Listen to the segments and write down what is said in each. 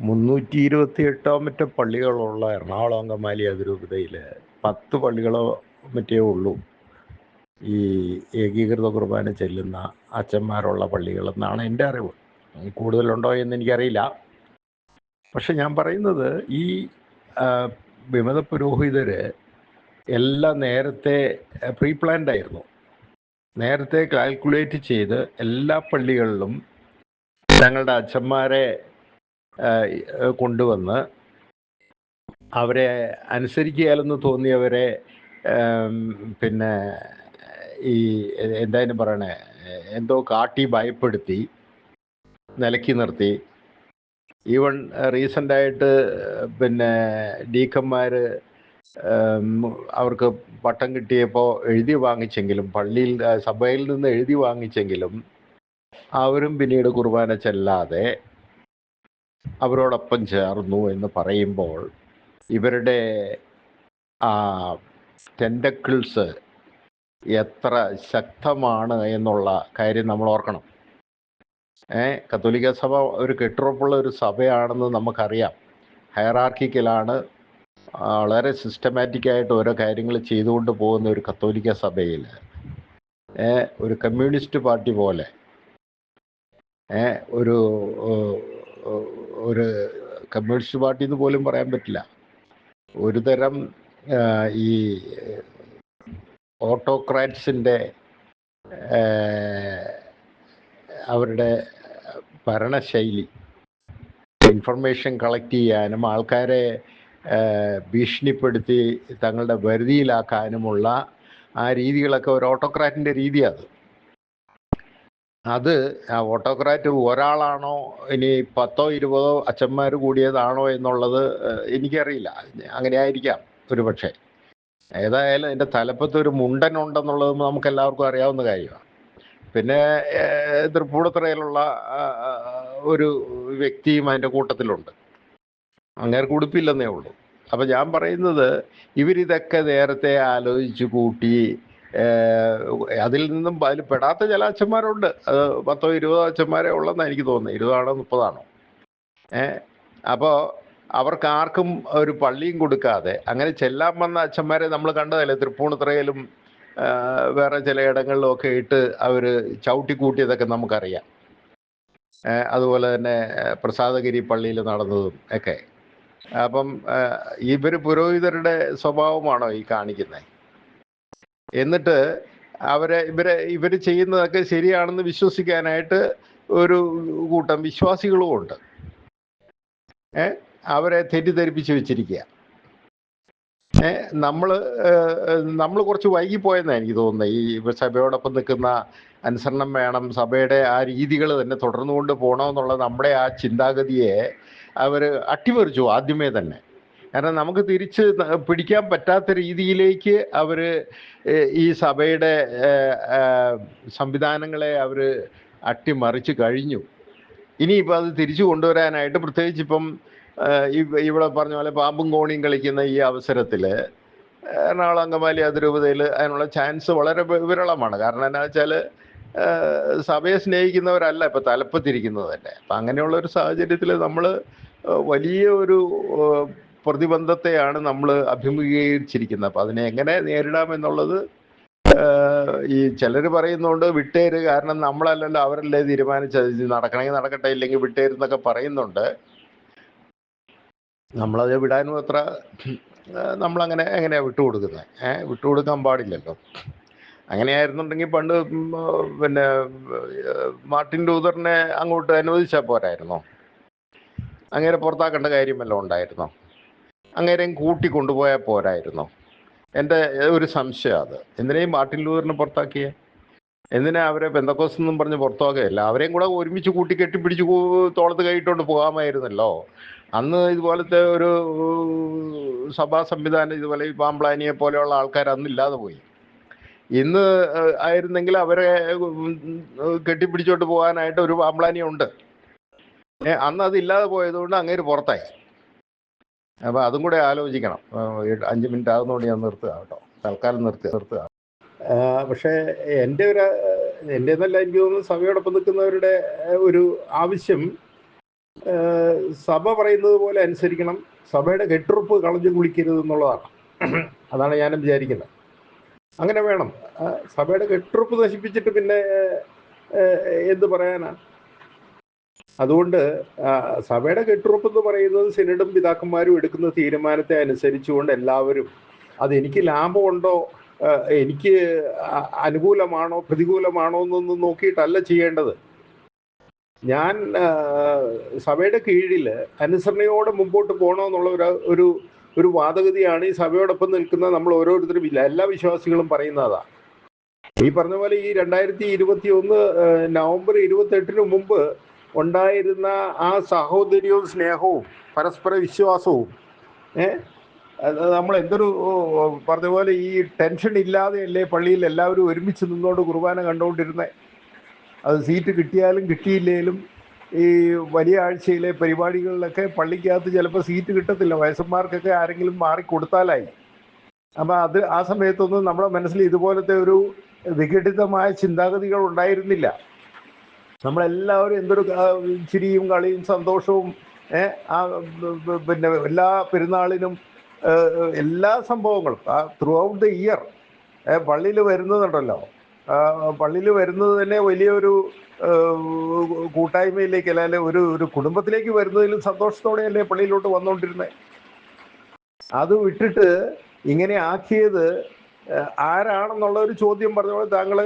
മുന്നൂറ്റി ഇരുപത്തി എട്ടോ മറ്റോ പള്ളികളുള്ള എറണാകുളം അങ്കമാലി അതിരൂപതയിൽ പത്ത് പള്ളികളോ മറ്റേ ഉള്ളൂ. ഈ ഏകീകൃത കുർബാന ചെല്ലുന്ന അച്ഛന്മാരുള്ള പള്ളികളെന്നാണ് എന്റെ അറിവ്. കൂടുതലുണ്ടോ എന്ന് എനിക്കറിയില്ല. പക്ഷെ ഞാൻ പറയുന്നത് ഈ വിമത പുരോഹിതർ എല്ലാം നേരത്തെ പ്രീ പ്ലാൻഡ് ആയിരുന്നു. നേരത്തെ കാൽക്കുലേറ്റ് ചെയ്ത് എല്ലാ പള്ളികളിലും തങ്ങളുടെ അച്ഛന്മാരെ കൊണ്ടുവന്ന് അവരെ അനുസരിക്കുകയാലെന്ന് തോന്നിയവരെ പിന്നെ ഈ എന്തായാലും പറയണേ എന്തോ കാട്ടി ഭയപ്പെടുത്തി നിലക്കി നിർത്തി. ഈവൺ റീസെന്റായിട്ട് പിന്നെ ഡീക്കന്മാർ അവർക്ക് പട്ടം കിട്ടിയപ്പോൾ എഴുതി വാങ്ങിച്ചെങ്കിലും പള്ളിയിൽ സഭയിൽ നിന്ന് എഴുതി വാങ്ങിച്ചെങ്കിലും അവരും പിന്നീട് കുർബാന ചെല്ലാതെ അവരോടൊപ്പം ചേർന്നു എന്ന് പറയുമ്പോൾ ഇവരുടെ ആ ടെൻഡക്കിൾസ് എത്ര ശക്തമാണ് എന്നുള്ള കാര്യം നമ്മൾ ഓർക്കണം. ഏ കത്തോലിക്ക സഭ ഒരു കെട്ടുറപ്പുള്ള ഒരു സഭയാണെന്ന് നമുക്കറിയാം. ഹയറാർക്കിക്കലാണ് വളരെ സിസ്റ്റമാറ്റിക്കായിട്ട് ഓരോ കാര്യങ്ങൾ ചെയ്തുകൊണ്ട് പോകുന്ന ഒരു കത്തോലിക്ക സഭയിൽ. ഒരു കമ്മ്യൂണിസ്റ്റ് പാർട്ടി പോലെ. ഒരു ഒരു കമ്മ്യൂണിസ്റ്റ് പാർട്ടി എന്ന് പോലും പറയാൻ പറ്റില്ല. ഒരു തരം ഈ ഓട്ടോക്രാറ്റ്സിന്റെ അവരുടെ ഭരണശൈലി ഇൻഫർമേഷൻ കളക്ട് ചെയ്യാനും ആൾക്കാരെ ഭീഷണിപ്പെടുത്തി തങ്ങളുടെ വരുതിയിലാക്കാനുമുള്ള ആ രീതികളൊക്കെ ഒരു ഓട്ടോക്രാറ്റിന്റെ രീതിയാണ് അത് ഓട്ടോക്രാറ്റ് ഒരാളാണോ ഇനി പത്തോ ഇരുപതോ അച്ഛന്മാർ കൂടിയതാണോ എന്നുള്ളത് എനിക്കറിയില്ല. അങ്ങനെ ആയിരിക്കാം ഒരു പക്ഷേ ഏതായാലും എന്റെ തലപ്പത്ത് ഒരു മുണ്ടൻ ഉണ്ടെന്നുള്ളത് നമുക്ക് എല്ലാവർക്കും അറിയാവുന്ന കാര്യമാണ്. പിന്നെ തൃപ്പൂണിത്തുറയിലുള്ള ഒരു വ്യക്തിയും അതിന്റെ കൂട്ടത്തിലുണ്ട്. അങ്ങേർക്ക് ഉടുപ്പില്ലെന്നേ ഉള്ളൂ. അപ്പം ഞാൻ പറയുന്നത് ഇവരിതൊക്കെ നേരത്തെ ആലോചിച്ച് കൂട്ടി അതിൽ നിന്നും അതിൽ പെടാത്ത ചില അച്ഛന്മാരുണ്ട്. അത് പത്തോ ഇരുപതോ അച്ഛന്മാരെ ഉള്ളതെന്ന് എനിക്ക് തോന്നുന്നത്. ഇരുപതാണോ മുപ്പതാണോ? ഏ അപ്പോൾ അവർക്ക് ആർക്കും ഒരു പള്ളിയും കൊടുക്കാതെ അങ്ങനെ ചെല്ലാൻ വന്ന അച്ഛന്മാരെ നമ്മൾ കണ്ടതല്ലേ? തൃപ്പൂണിത്രയിലും വേറെ ചില ഇടങ്ങളിലും ഒക്കെ ഇട്ട് അവർ ചവിട്ടിക്കൂട്ടിയതൊക്കെ നമുക്കറിയാം. ഏ, അതുപോലെ തന്നെ പ്രസാദഗിരി പള്ളിയിൽ നടന്നതും ഒക്കെ. അപ്പം ഇവർ പുരോഹിതരുടെ സ്വഭാവമാണോ ഈ കാണിക്കുന്നത് എന്നിട്ട് അവരെ ഇവരെ ഇവർ ചെയ്യുന്നതൊക്കെ ശരിയാണെന്ന് വിശ്വസിക്കാനായിട്ട് ഒരു കൂട്ടം വിശ്വാസികളും ഉണ്ട്. ഏ? അവരെ തെറ്റിദ്ധരിപ്പിച്ച് വെച്ചിരിക്കുക ഏ? നമ്മൾ നമ്മൾ കുറച്ച് വൈകിപ്പോയെന്നാണ് എനിക്ക് തോന്നുന്നത് ഈ സഭയോടൊപ്പം നിൽക്കുന്ന അനുസരണം വേണം സഭയുടെ ആ രീതികൾ തന്നെ തുടർന്നുകൊണ്ട് പോകണമെന്നുള്ള നമ്മുടെ ആ ചിന്താഗതിയെ അവർ അട്ടിമറിച്ചു ആദ്യമേ തന്നെ. കാരണം നമുക്ക് തിരിച്ച് പിടിക്കാൻ പറ്റാത്ത രീതിയിലേക്ക് അവർ ഈ സഭയുടെ സംവിധാനങ്ങളെ അവർ അട്ടിമറിച്ച് കഴിഞ്ഞു. ഇനിയിപ്പോൾ അത് തിരിച്ചു കൊണ്ടുവരാനായിട്ട് പ്രത്യേകിച്ച് ഇപ്പം ഇവിടെ പറഞ്ഞ പോലെ പാമ്പും കോണിയും കളിക്കുന്ന ഈ അവസരത്തിൽ എറണാകുളം അങ്കമാലി അതിരൂപതയിൽ അതിനുള്ള ചാൻസ് വളരെ വിരളമാണ്. കാരണം എന്നാ വെച്ചാൽ സഭയെ സ്നേഹിക്കുന്നവരല്ല ഇപ്പം തലപ്പത്തിരിക്കുന്നത് തന്നെ. അപ്പം അങ്ങനെയുള്ള ഒരു സാഹചര്യത്തിൽ നമ്മൾ വലിയ ഒരു പ്രതിബന്ധത്തെയാണ് നമ്മൾ അഭിമുഖീകരിച്ചിരിക്കുന്നത്. അപ്പം അതിനെ എങ്ങനെ നേരിടാം എന്നുള്ളത് ഈ ചിലർ പറയുന്നുണ്ട് വിട്ടേര് കാരണം നമ്മളല്ലല്ലോ അവരല്ലേ തീരുമാനിച്ചത്. നടക്കണമെങ്കിൽ നടക്കട്ടെ ഇല്ലെങ്കിൽ വിട്ടേരെന്നൊക്കെ പറയുന്നുണ്ട്. നമ്മളത് വിടാനും അത്ര നമ്മളങ്ങനെ എങ്ങനെയാ വിട്ടുകൊടുക്കുന്നത് ഏഹ് വിട്ടുകൊടുക്കാൻ പാടില്ലല്ലോ. അങ്ങനെയായിരുന്നുണ്ടെങ്കിൽ പണ്ട് പിന്നെ മാർട്ടിൻ ലൂതറിനെ അങ്ങോട്ട് അനുവദിച്ചാൽ പോരായിരുന്നോ? അങ്ങനെ പുറത്താക്കേണ്ട കാര്യമല്ലോ ഉണ്ടായിരുന്നോ? അങ്ങേരെയും കൂട്ടി കൊണ്ടുപോയാൽ പോരായിരുന്നോ. എന്റെ ഒരു സംശയം അത്. എന്തിനാ ഈ മാർട്ടിൻ ലൂതറിനെ പുറത്താക്കിയേ? എന്തിനാ അവരെ ബന്ധക്കോസ് എന്നും പറഞ്ഞ് പുറത്താക്കുകയല്ല അവരെയും കൂടെ ഒരുമിച്ച് കൂട്ടി കെട്ടിപ്പിടിച്ച് തോളത്ത് കൈയിട്ടുകൊണ്ട് പോകാമായിരുന്നല്ലോ. അന്ന് ഇതുപോലത്തെ ഒരു സഭാ സംവിധാനം ഇതുപോലെ ഈ പാമ്പ്ലാനിയെ പോലെയുള്ള ആൾക്കാർ അന്ന് ഇല്ലാതെ പോയി. ഇന്ന് ആയിരുന്നെങ്കിൽ അവരെ കെട്ടിപ്പിടിച്ചോട്ട് പോകാനായിട്ട് ഒരു പാമ്പ്ലാനി അന്ന് അത് ഇല്ലാതെ പോയതുകൊണ്ട് അങ്ങേര് പുറത്തായി. അപ്പോൾ അതും കൂടെ ആലോചിക്കണം. അഞ്ച് മിനിറ്റ് ആകുന്നതുകൊണ്ട് ഞാൻ നിർത്തുക കേട്ടോ. തൽക്കാലം നിർത്തുക നിർത്തുക പക്ഷേ എന്റെ ഒരു എന്റെ എന്നല്ല എനിക്ക് തോന്നുന്നു സഭയോടൊപ്പം നിൽക്കുന്നവരുടെ ഒരു ആവശ്യം സഭ പറയുന്നത് പോലെ അനുസരിക്കണം. സഭയുടെ കെട്ടുറപ്പ് കളഞ്ഞു കുളിക്കരുത് എന്നുള്ളതാണ്. അതാണ് ഞാനും വിചാരിക്കുന്നത്. അങ്ങനെ വേണം. സഭയുടെ കെട്ടുറപ്പ് നശിപ്പിച്ചിട്ട് പിന്നെ എന്ത് പറയാനാ? അതുകൊണ്ട് സഭയുടെ കെട്ടുറപ്പ് എന്ന് പറയുന്നത് സിനഡും പിതാക്കന്മാരും എടുക്കുന്ന തീരുമാനത്തെ അനുസരിച്ചുകൊണ്ട് എല്ലാവരും അതെനിക്ക് ലാഭമുണ്ടോ എനിക്ക് അനുകൂലമാണോ പ്രതികൂലമാണോ എന്നൊന്നും നോക്കിയിട്ടല്ല ചെയ്യേണ്ടത്. ഞാൻ സഭയുടെ കീഴിൽ അനുസരണയോടെ മുമ്പോട്ട് പോകണമെന്നുള്ള എന്നുള്ള ഒരു ഒരു വാദഗതിയാണ് ഈ സഭയോടൊപ്പം നിൽക്കുന്ന നമ്മൾ ഓരോരുത്തരും ഇല്ല എല്ലാ വിശ്വാസികളും പറയുന്നതാ. ഈ പറഞ്ഞ പോലെ ഈ രണ്ടായിരത്തി ഇരുപത്തി ഒന്ന് നവംബർ ഇരുപത്തെട്ടിന് മുമ്പ് ഉണ്ടായിരുന്ന ആ സഹോദര്യവും സ്നേഹവും പരസ്പര വിശ്വാസവും നമ്മൾ എന്തൊരു ഓ, ഓ, പറഞ്ഞ പോലെ ഈ ടെൻഷൻ ഇല്ലാതെയല്ലേ പള്ളിയിൽ എല്ലാവരും ഒരുമിച്ച് നിന്നുകൊണ്ട് കുർബാന കണ്ടുകൊണ്ടിരുന്നത് അത് സീറ്റ് കിട്ടിയാലും കിട്ടിയില്ലേലും ഈ വലിയ ആഴ്ചയിലെ പരിപാടികളിലൊക്കെ പള്ളിക്കകത്ത് ചിലപ്പോൾ സീറ്റ് കിട്ടത്തില്ല. വയസ്സന്മാർക്കൊക്കെ ആരെങ്കിലും മാറി കൊടുത്താലായി അപ്പം അത് ആ സമയത്തൊന്നും നമ്മുടെ മനസ്സിൽ ഇതുപോലത്തെ ഒരു വിഘടിതമായ ചിന്താഗതികൾ ഉണ്ടായിരുന്നില്ല. നമ്മളെല്ലാവരും എന്തൊരു ചിരിയും കളിയും സന്തോഷവും ആ പിന്നെ എല്ലാ പെരുന്നാളിനും എല്ലാ സംഭവങ്ങളും ആ ത്രൂ ഔട്ട് ദ ഇയർ പള്ളിയിൽ വരുന്നതുണ്ടല്ലോ പള്ളിയിൽ വരുന്നത് തന്നെ വലിയൊരു കൂട്ടായ്മയിലേക്ക് അല്ലെങ്കിൽ ഒരു ഒരു കുടുംബത്തിലേക്ക് വരുന്നതിലും സന്തോഷത്തോടെയല്ലേ പള്ളിയിലോട്ട് വന്നുകൊണ്ടിരുന്നത് അത് വിട്ടിട്ട് ഇങ്ങനെ ആക്കിയത് ആരാണെന്നുള്ള ഒരു ചോദ്യം പറഞ്ഞപ്പോൾ താങ്കൾ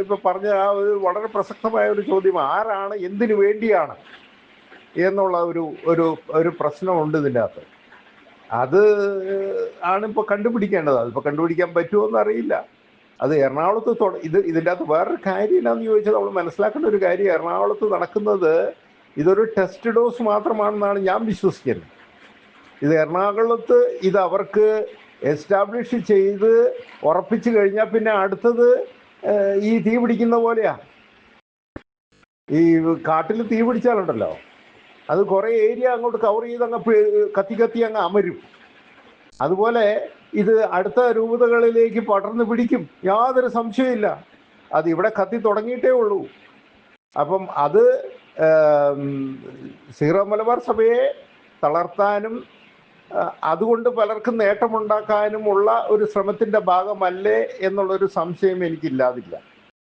ഇപ്പൊ പറഞ്ഞ ആ ഒരു വളരെ പ്രസക്തമായ ഒരു ചോദ്യം ആരാണ് എന്തിനു വേണ്ടിയാണ് എന്നുള്ള ഒരു ഒരു ഒരു പ്രശ്നമുണ്ട് ഇതിന്റെ അകത്ത് അത് ആണ് കണ്ടുപിടിക്കേണ്ടത്. അതിപ്പോൾ കണ്ടുപിടിക്കാൻ പറ്റുമോ അറിയില്ല. അത് എറണാകുളത്ത് തുട ഇത് ഇതിന്റെ അകത്ത് വേറൊരു കാര്യം എന്നാന്ന് ചോദിച്ചാൽ നമ്മൾ മനസ്സിലാക്കേണ്ട ഒരു കാര്യം എറണാകുളത്ത് നടക്കുന്നത് ഇതൊരു ടെസ്റ്റ് ഡോസ് മാത്രമാണെന്നാണ് ഞാൻ വിശ്വസിക്കുന്നത്. ഇത് എറണാകുളത്ത് ഇത് അവർക്ക് എസ്റ്റാബ്ലിഷ് ചെയ്ത് ഉറപ്പിച്ചു കഴിഞ്ഞാൽ പിന്നെ അടുത്തത് ഈ തീ പിടിക്കുന്ന പോലെയാ. ഈ കാട്ടിൽ തീ പിടിച്ചാലുണ്ടല്ലോ. അത് കുറേ ഏരിയ അങ്ങോട്ട് കവർ ചെയ്ത് അങ്ങ് കത്തി കത്തി അങ്ങ് അമരും. അതുപോലെ ഇത് അടുത്ത രൂപതകളിലേക്ക് പടർന്നു പിടിക്കും. യാതൊരു സംശയമില്ല അത് ഇവിടെ കത്തി തുടങ്ങിയിട്ടേ ഉള്ളൂ. അപ്പം അത് സീറോ മലബാർ സഭയെ തളർത്താനും അതുകൊണ്ട് പലർക്കും നേട്ടമുണ്ടാക്കാനുമുള്ള ഒരു ശ്രമത്തിന്റെ ഭാഗമല്ലേ എന്നുള്ളൊരു സംശയം എനിക്കില്ലാതില്ല.